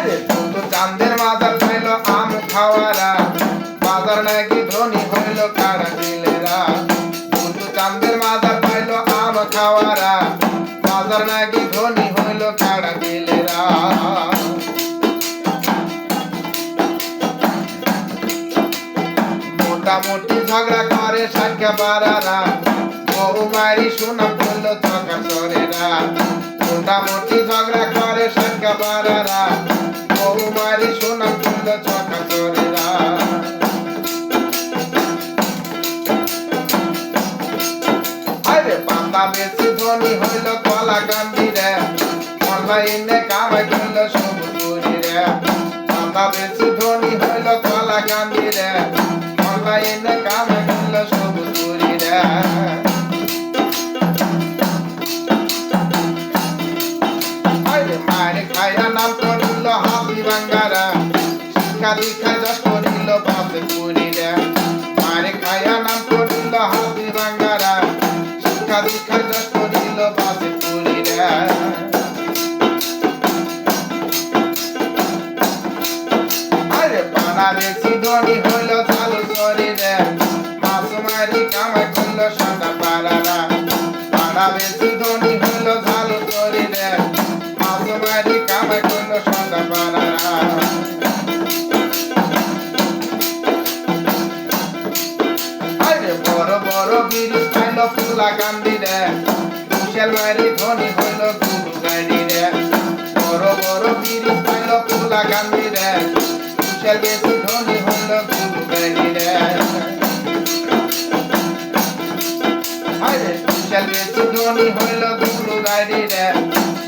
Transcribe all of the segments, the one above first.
আরে ছোট চাঁদের মাদার আম খাওয়ারা বাজার নাকি ধনী হইল কারা দিলেরা ছোট চাঁদের মাদার পাইল আম খাওয়ারা বাজার নাকি ধনী হইল কারা দিলেরা মোটামুটি ঝগড়া করে সাক্ষা বারারা বউ মারি শোনা করল থকা সরেরা মোটামুটি ঝগড়া করে সাক্ষা বারারা বউ মারি শোনা করল থকা সরেরা আরে পাতা বেশি ধনী হইল কলা কান্দি রে অনলাইনে কামাই করল সবুজ রে পাতা বেশি ধনী হইল কলা কান্দি রে অনলাইনে কামাই দীক্ষা যশ করিল বাপে পুরি রে মারে খায়া নাম করিল হাতি শিক্ষা দীক্ষা যশ করিল বাপে পুরি আরে পাড়া বেশি ধনী হইল চালু শরীরে। মাছ মারি কামাই করল সাদা পাড়ারা। পাড়া বেশি বড় বড় বীর পাইল তুলা কান্দি রে কুশল বাড়ি ধনী হইল গুরু গাড়ি রে বড় বড় বীর পাইল তুলা কান্দি রে কুশল বেশি ধনী হইল গুরু গাড়ি রে কুশল বেশি ধনী হইল গুরু গাড়ি রে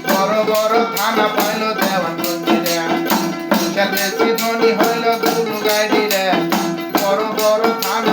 বড় বড় থানা পাইল দেওয়ান মন্দির। রে কুশল বেশি ধনী হইল গুরু গাড়ি রে বড় বড় থানা